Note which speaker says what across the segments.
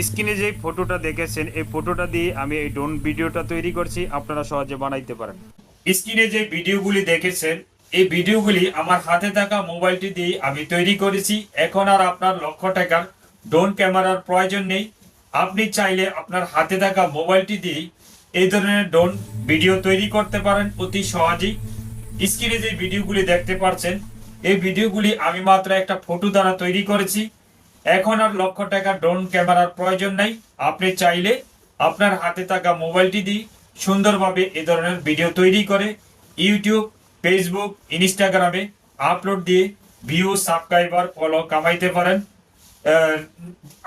Speaker 1: স্ক্রিনে যে ফটোটা দেখেছেন, এই ফটোটা দিয়ে আমি এই ড্রোন ভিডিওটা তৈরি করছি। আপনারা সহজে বানাইতে পারেন। স্ক্রিনে যে ভিডিওগুলি দেখেছেন, এই ভিডিওগুলি আমার হাতে থাকা মোবাইলটি দিয়ে আমি তৈরি করেছি। এখন আর আপনার লক্ষ টাকার ড্রোন ক্যামেরার প্রয়োজন নেই। আপনি চাইলে আপনার হাতে থাকা মোবাইলটি দিয়ে এই ধরনের ড্রোন ভিডিও তৈরি করতে পারেন অতি সহজেই। স্ক্রিনে যে ভিডিওগুলি দেখতে পাচ্ছেন এই ভিডিওগুলি আমি মাত্র একটা ফটো দ্বারা তৈরি করেছি। এখন আর লক্ষ টাকা ড্রোন ক্যামেরার প্রয়োজন নাই। আপনি চাইলে আপনার হাতে থাকা মোবাইলটি দিয়ে সুন্দরভাবে এ ধরনের ভিডিও তৈরি করে ইউটিউব ফেসবুক ইনস্টাগ্রামে আপলোড দিয়ে ভিউ সাবস্ক্রাইবার ফলো কামাইতে পারেন।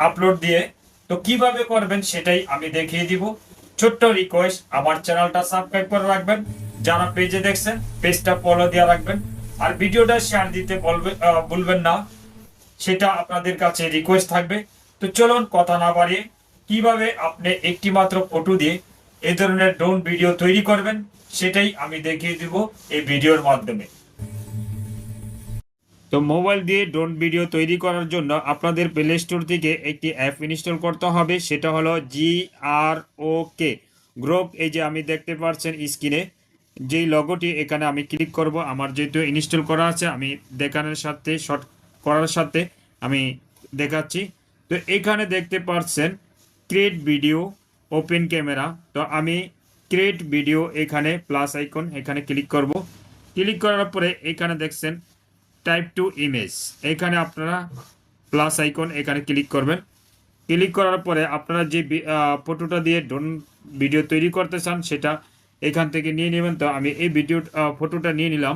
Speaker 1: আপলোড দিয়ে। তো কীভাবে করবেন সেটাই আমি দেখিয়ে দিব। ছোট্ট রিকোয়েস্ট আমার চ্যানেলটা সাবস্ক্রাইব করে রাখবেন। যারা পেজে দেখছেন পেজটা ফলো দিয়ে রাখবেন। আর ভিডিওটা শেয়ার দিতে বলবে ভুলবেন না। সেটা আপনাদের কাছে রিকোয়েস্ট থাকবে। তো চলুন কথা না বাড়িয়ে কীভাবে আপনি একটি মাত্র ফটো দিয়ে এ ধরনের ড্রোন ভিডিও তৈরি করবেন, সেটাই আমি দেখিয়ে দিব এই ভিডিওর মাধ্যমে। তো মোবাইল দিয়ে ড্রোন ভিডিও তৈরি করার জন্য আপনাদের প্লে স্টোর থেকে একটি অ্যাপ ইনস্টল করতে হবে, সেটা হলো জি আর ও কে গ্রুপ এই যে আমি দেখতে পাচ্ছেন স্ক্রিনে যেই লগোটি এখানে আমি ক্লিক করব, আমার যেহেতু ইনস্টল করা আছে, আমি দেখানোর সাথে শর্ট করার সাথে আমি দেখাচ্ছি। তো এখানে দেখতে পাচ্ছেন ক্রিয়েট ভিডিও ওপেন ক্যামেরা তো আমি ক্রিয়েট ভিডিও এখানে প্লাস আইকন এখানে ক্লিক করব। ক্লিক করার পরে এখানে দেখছেন টাইপ টু ইমেজ এখানে আপনারা প্লাস আইকন এখানে ক্লিক করবেন। ক্লিক করার পরে আপনারা যে ফটোটা দিয়ে ড্রোন ভিডিও তৈরি করতে চান সেটা এখান থেকে নিয়ে নেবেন। তো আমি এই ভিডিও ফটোটা নিয়ে নিলাম।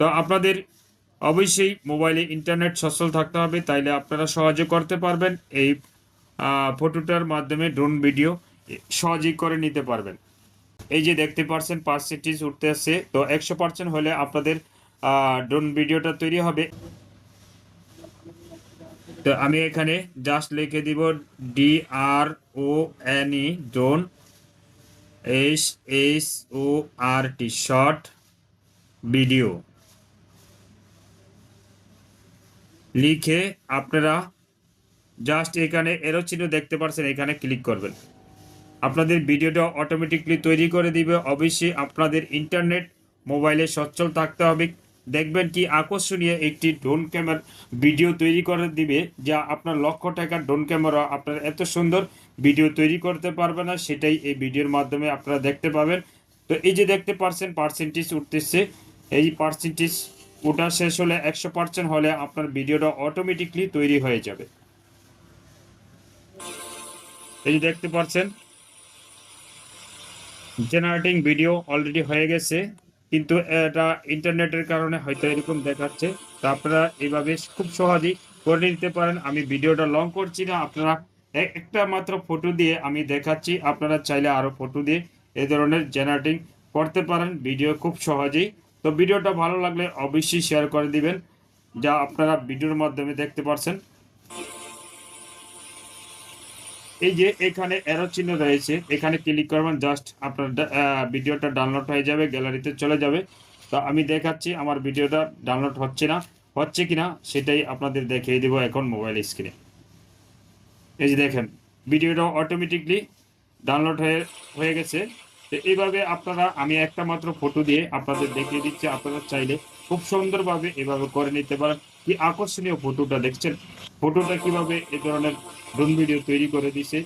Speaker 1: তো আপনাদের অবশ্যই মোবাইলে ইন্টারনেট সচল থাকতে হবে, তাইলে আপনারা সহজে করতে পারবেন। এই ফটোটার মাধ্যমে ড্রোন ভিডিও সহজেই করে নিতে পারবেন। এই যে দেখতে পাচ্ছেন পার্সেন্টেজ উঠতে আসছে তো একশো পার্সেন্ট হলে আপনাদের ড্রোন ভিডিওটা তৈরি হবে। তো আমি এখানে জাস্ট লিখে দিব D R O N E drone S S O R T short video লিখে আপনারা জাস্ট এখানে এরো চিহ্ন দেখতে পাচ্ছেন এখানে ক্লিক করবেন। আপনাদের ভিডিওটা অটোমেটিকলি তৈরি করে দিবে। অবশ্যই আপনাদের ইন্টারনেট মোবাইলে সচ্ছল থাকতে হবে। দেখবেন কি আকর্ষণীয় একটি ড্রোন ক্যামেরা ভিডিও তৈরি করে দিবে, যা আপনার লক্ষ টাকার ড্রোন ক্যামেরা আপনার এত সুন্দর ভিডিও তৈরি করতে পারবে না, সেটাই এই ভিডিওর মাধ্যমে আপনারা দেখতে পাবেন। তো এই যে দেখতে পারছেন পার্সেন্টেজ উঠতেছে। এই পার্সেন্টেজ ওটা শেষ হলে একশো পার্সেন্ট হলে আপনার ভিডিওটা অটোমেটিকলি তৈরি হয়ে যাবে। এই দেখতে পাচ্ছেন জেনারেটিং ভিডিও অলরেডি হয়ে গেছে, কিন্তু এটা ইন্টারনেটের কারণে হয়তো এরকম দেখাচ্ছে। তা আপনারা এইভাবে খুব সহজেই করে নিতে পারেন। আমি ভিডিওটা লং করছি না, আপনারা একটা মাত্র ফটো দিয়ে আমি দেখাচ্ছি। আপনারা চাইলে আরও ফটো দিয়ে এই ধরনের জেনারেটিং করতে পারেন। ভিডিও খুব সহজেই তো ভিডিওটা ভালো লাগলে অবশ্যই শেয়ার করে দিবেন, যা আপনারা ভিডিওর মাধ্যমে দেখতে পারছেন। এই যে এখানে এরো চিহ্ন রয়েছে, এখানে ক্লিক করবেন জাস্ট আপনার ভিডিওটা ডাউনলোড হয়ে যাবে গ্যালারিতে চলে যাবে। তো আমি দেখাচ্ছি, আমার ভিডিওটা ডাউনলোড হচ্ছে না, হচ্ছে কিনা সেটাই আপনাদের দেখিয়ে দেবো এখন মোবাইল স্ক্রিনে এই যে দেখেন, ভিডিওটা অটোমেটিকলি ডাউনলোড হয়ে হয়ে গেছে। তো এইভাবে আপনারা, আমি একটা মাত্র ফটো দিয়ে আপনাদের দেখিয়ে দিচ্ছি, আপনারা চাইলে খুব সুন্দরভাবে এভাবে করে নিতে পারেন। কি আকর্ষণীয় ফটোটা দেখছেন? ফটোটা কীভাবে এ ধরনের ড্রোন ভিডিও তৈরি করে দিছে?